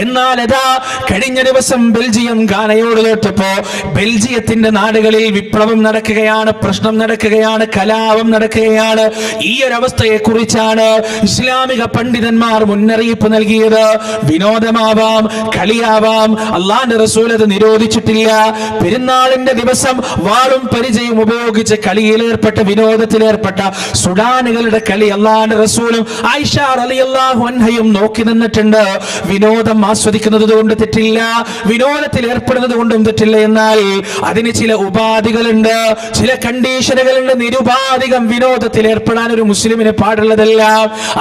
എന്നാൽ അതാ കഴിഞ്ഞ ദിവസം ബെൽജിയം ഗാനയോട് കേട്ടപ്പോ ബെൽജിയത്തിന്റെ നാടുകളിൽ വിപ്ലവം നടക്കുകയാണ് പ്രശ്നം നടക്കുകയാണ് കലാപം നടക്കുകയാണ്. ഈ ഒരു അവസ്ഥയെ കുറിച്ചാണ് ഇസ്ലാമിക പണ്ഡിതന്മാർ മുന്നറിയിപ്പ് നൽകിയത്. വിനോദമാവാം കളിയാവാം അള്ളാന്റെ റസൂൽ അത് നിരോധിച്ചിട്ടില്ല. പെരുന്നാളിന്റെ ദിവസം വാളും പരിചയം ഉപയോഗിച്ച് കളിയിലേർപ്പെട്ട വിനോദത്തിലേർപ്പെട്ട സുഡാനുകളുടെ കളി അള്ളാന്റെ റസൂലും ഐഷാർ റളിയല്ലാഹു അൻഹയും നോക്കി നിന്നിട്ടുണ്ട്. വിനോദം ആസ്വദിക്കുന്നത് കൊണ്ട് തെറ്റില്ല വിനോദത്തിൽ ഏർപ്പെടുന്നത് കൊണ്ടും തെറ്റില്ല എന്നാൽ അതിന് ചില ഉപാധികളുണ്ട് ചില കണ്ടീഷനുകളുണ്ട് നിരുപാധികം വിനോദത്തിൽ ഏർപ്പെടാൻ ഒരു മുസ്ലിമിന് പാടുള്ളതല്ല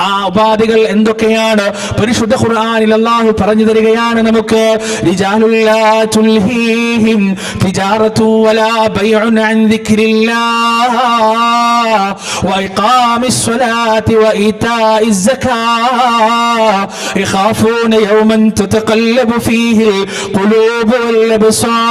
ആ ഉപാധികൾ എന്തൊക്കെയാണ് പരിശുദ്ധ ഖുർആനിൽ അള്ളാഹു പറഞ്ഞു തരികയാണ് നമുക്ക് റിജാലുല്ലാ തുൽഹീഹിം തിജാറത്തു വലാ ബൈഉൻ അൻ ദിക്രില്ലാഹ് وإقام الصلاة وإيتاء الزكاة يخافون يوما تتقلب فيه القلوب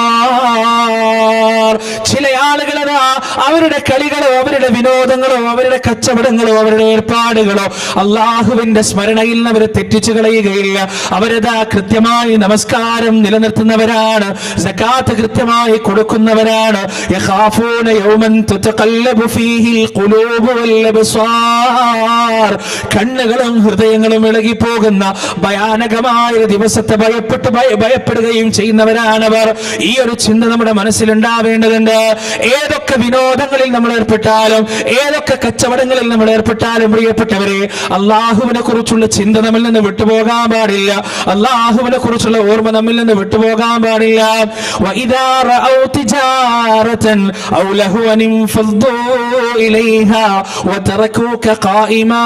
والأبصار ചില ആളുകളതാ അവരുടെ കളികളോ അവരുടെ വിനോദങ്ങളോ അവരുടെ കച്ചവടങ്ങളോ അവരുടെ ഏർപ്പാടുകളോ അള്ളാഹുവിന്റെ സ്മരണയിൽ നിന്ന് അവരെ തെറ്റിച്ചു കളയുകയില്ല അവരതാ കൃത്യമായി നമസ്കാരം നിലനിർത്തുന്നവരാണ് സക്കാത്ത് കൃത്യമായി കൊടുക്കുന്നവരാണ് യഖാഫൂന യൗമൻ തുതഖല്ലബു ഫീഹിൽ ഖുലൂബു വൽ അബ്സാർ കണ്ണുകളും ഹൃദയങ്ങളും ഇളകി പോകുന്ന ഭയാനകമായ ഒരു ദിവസത്തെ ഭയപ്പെട്ട് ഭയ- ഭയപ്പെടുകയും ചെയ്യുന്നവരാണവർ ഈ ഒരു ചിന്ത നമ്മുടെ മനസ്സിലുണ്ടാവേണ്ടതുണ്ട് ഏതൊക്കെ വിനോദങ്ങളിൽ നമ്മൾ ഏർപ്പെട്ടാലും ഏതൊക്കെ കച്ചവടങ്ങളിൽ നമ്മൾ ഏർപ്പെട്ടാലും പ്രിയപ്പെട്ടവരെ അള്ളാഹുവിനെ കുറിച്ചുള്ള ചിന്ത നമ്മിൽ നിന്ന് വിട്ടുപോകാൻ പാടില്ല അള്ളാഹുവിനെ കുറിച്ചുള്ള ഓർമ്മ നമ്മിൽ നിന്ന് വിട്ടുപോകാൻ പാടില്ല وإذا رأوا تجارة أو لهوا انفضوا إليها وتركوك قائما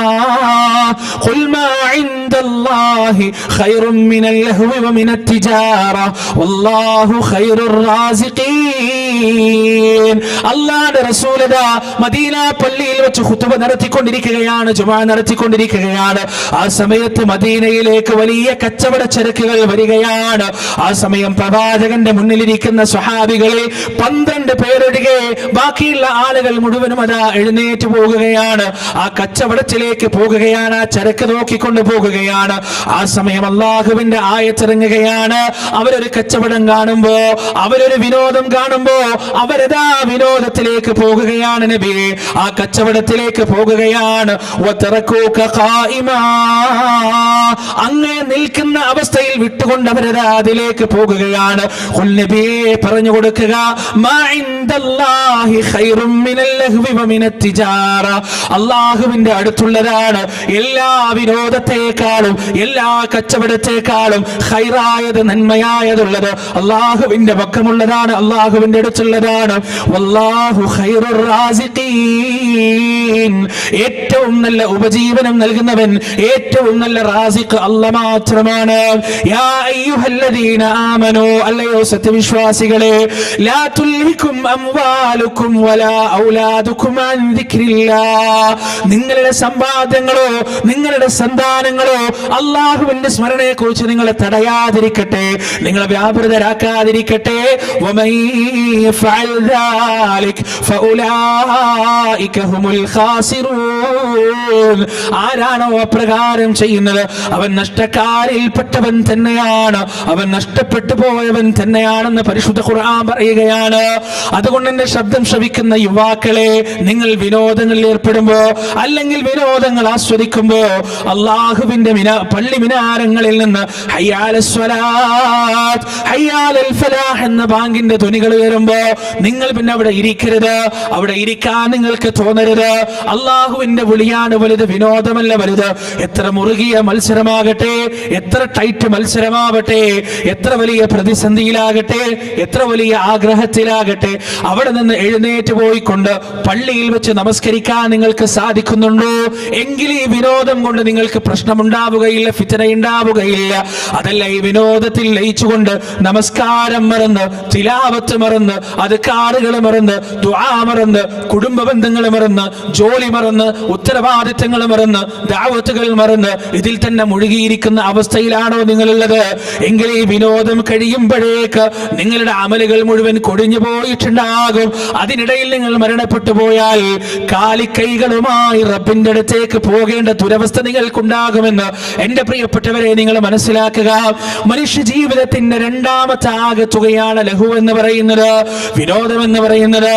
قل ما عند الله خير من اللهو ومن التجارة والله خير الرازقين അള്ളാന്റെ റസൂലത മദീന പള്ളിയിൽ വെച്ച് ഖുതുബ നടത്തിക്കൊണ്ടിരിക്കുകയാണ് ജുമാ നടത്തിക്കൊണ്ടിരിക്കുകയാണ് ആ സമയത്ത് മദീനയിലേക്ക് വലിയ കച്ചവട ചരക്കുകൾ വരികയാണ് ആ സമയം പ്രവാചകന്റെ മുന്നിലിരിക്കുന്ന സ്വഹാബികളിൽ പന്ത്രണ്ട് പേരൊഴികെ ബാക്കിയുള്ള ആളുകൾ മുഴുവനും അതാ എഴുന്നേറ്റ് പോകുകയാണ് ആ കച്ചവടത്തിലേക്ക് പോകുകയാണ് ആ ചരക്ക് നോക്കിക്കൊണ്ട് പോകുകയാണ് ആ സമയം അള്ളാഹുവിന്റെ ആയച്ചിറങ്ങുകയാണ് അവരൊരു കച്ചവടം കാണുമ്പോ അവരൊരു വിനോദം കാണുമ്പോ അവരതാ വിനോദത്തിലേക്ക് പോകുകയാണ് നബി. ആ കച്ചവടത്തിലേക്ക് പോകുകയാണ്. അങ്ങേ നിൽക്കുന്ന അവസ്ഥയിൽ വിട്ടുകൊണ്ട് അവരത് അതിലേക്ക് പോകുകയാണ്. പറഞ്ഞു കൊടുക്കുക അള്ളാഹുവിന്റെ അടുത്തുള്ളതാണ്. എല്ലാ വിനോദത്തെക്കാളും എല്ലാ കച്ചവടത്തെക്കാളും ഹൈറായത് നന്മയായതുള്ളത് അള്ളാഹുവിന്റെ പക്കമുള്ളതാണ് അള്ളാഹുവിന്റെ അടുത്തുള്ളതാണ്. ഏറ്റവും നല്ല ഉപജീവനം നൽകുന്നവൻ ഏറ്റവും നല്ല റാസിഖ് അല്ല മാത്രമാണ് അല്ലയോ സത്യവിശ്വാസികളെ നിങ്ങളുടെ സമ്പാദ്യങ്ങളോ നിങ്ങളുടെ സന്താനങ്ങളോ അള്ളാഹുവിന്റെ സ്മരണയെ കുറിച്ച് നിങ്ങളെ തടയാതിരിക്കട്ടെ നിങ്ങളെ വ്യാപൃതരാക്കാതിരിക്കട്ടെ. ആരാണോ അപ്രകാരം ചെയ്യുന്നത്? അവൻ നഷ്ടക്കാരിൽപ്പെട്ടവൻ തന്നെയാണ്. അവൻ നഷ്ടപ്പെട്ടു പോയവൻ തന്നെയാണെന്ന് പരിശുദ്ധ ഖുർആൻ പറയുകയാണ്. അതുകൊണ്ട് എന്റെ ശബ്ദം ശ്രവിക്കുന്ന യുവാക്കളെ നിങ്ങൾ വിനോദങ്ങളിൽ ഏർപ്പെടുമ്പോ അല്ലെങ്കിൽ വിനോദങ്ങൾ ആസ്വദിക്കുമ്പോ അള്ളാഹുവിന്റെ മിന പള്ളി മിനാരങ്ങളിൽ നിന്ന് എന്ന ബാങ്കിന്റെ ധ്വനികൾ വരുമ്പോ നിങ്ങൾ പിന്നെ അവിടെ ഇരിക്കരുത്. അവിടെ ഇരിക്കാൻ നിങ്ങൾക്ക് തോന്നരുത്. അള്ളാഹുവിന്റെ വിളിയാണ് വലുത് വിനോദമല്ല വലുത്. എത്ര മുറുകിയ മത്സരമാകട്ടെ എത്ര ടൈറ്റ് മത്സരമാവട്ടെ? എത്ര വലിയ പ്രതിസന്ധിയിലാകട്ടെ? എത്ര വലിയ ആഗ്രഹത്തിലാകട്ടെ? അവിടെ നിന്ന് എഴുന്നേറ്റ് പോയിക്കൊണ്ട് പള്ളിയിൽ വെച്ച് നമസ്കരിക്കാൻ നിങ്ങൾക്ക് സാധിക്കുന്നുണ്ടോ? എങ്കിൽ ഈ വിനോദം കൊണ്ട് നിങ്ങൾക്ക് പ്രശ്നമുണ്ടാവുകയില്ല ഫിത്തന ഉണ്ടാവുകയില്ല അതല്ല ഈ വിനോദത്തിൽ ലയിച്ചുകൊണ്ട് നമസ്കാരം മറന്ന് തിലാവത്ത് മറന്ന് അത് കാറുകൾ മറന്ന് മറന്ന് കുടുംബ ബന്ധങ്ങൾ മറന്ന് ജോലി മറന്ന് ഉത്തരവാദിത്തങ്ങൾ മറന്ന് ദാവത്തുകൾ മറന്ന് ഇതിൽ തന്നെ മുഴുകിയിരിക്കുന്ന അവസ്ഥയിലാണോ നിങ്ങളുള്ളത്? എങ്കിൽ ഈ വിനോദം കഴിയുമ്പോഴേക്ക് നിങ്ങളുടെ അമലുകൾ മുഴുവൻ കൊടിഞ്ഞു പോയിട്ടുണ്ടാകും. അതിനിടയിൽ നിങ്ങൾ മരണപ്പെട്ടു പോയാൽ കാലിക്കൈകളുമായി റബ്ബിന്റെ അടുത്തേക്ക് പോകേണ്ട ദുരവസ്ഥ നിങ്ങൾക്കുണ്ടാകുമെന്ന് എന്റെ പ്രിയപ്പെട്ടവരെ നിങ്ങൾ മനസ്സിലാക്കുക. മനുഷ്യ ജീവിതത്തിന്റെ രണ്ടാമത്തെ ആകെ തുകയാണ് ലഘു എന്ന് പറയുന്നത് വിനോദം എന്ന് പറയുന്നത്.